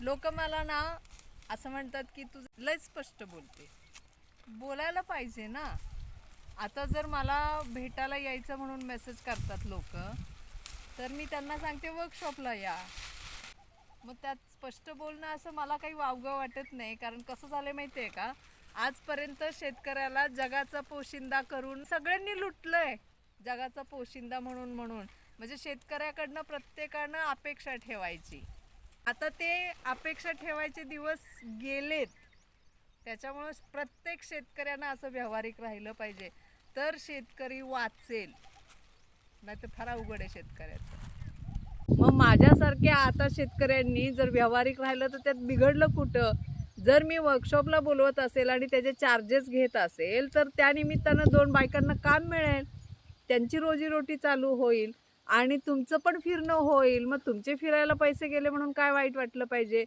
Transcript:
लोक मला ना असं म्हणतात की तू लय स्पष्ट बोलते. बोलायला पाहिजे ना. आता जर मला भेटायला यायचं म्हणून मेसेज करतात लोक तर मी त्यांना सांगते वर्कशॉपला या. मग त्यात स्पष्ट बोलणं असं मला काही वावगं वाटत नाही. कारण कसं झालं माहिती आहे का? आजपर्यंत शेतकऱ्याला जगाचा पोशिंदा करून सगळ्यांनी लुटलंय. जगाचा पोशिंदा म्हणून म्हणून. म्हणजे शेतकऱ्याकडनं प्रत्येकानं अपेक्षा ठेवायची. आता ते अपेक्षा ठेवायचे दिवस गेलेत. त्याच्यामुळं प्रत्येक शेतकऱ्यांना असं व्यावहारिक राहिलं पाहिजे. तर शेतकरी वाचेल. नाही तर फार अवघड आहे शेतकऱ्याचं. मग माझ्यासारख्या आता शेतकऱ्यांनी जर व्यावहारिक राहिलं तर त्यात बिघडलं कुठं? जर मी वर्कशॉपला बोलवत असेल आणि त्याचे चार्जेस घेत असेल तर त्या निमित्तानं दोन बायकांना काम मिळेल. त्यांची रोजीरोटी चालू होईल. आणि तुमचं पण फिरणं होईल. मग तुमचे फिरायला पैसे गेले म्हणून काय वाईट वाटलं पाहिजे?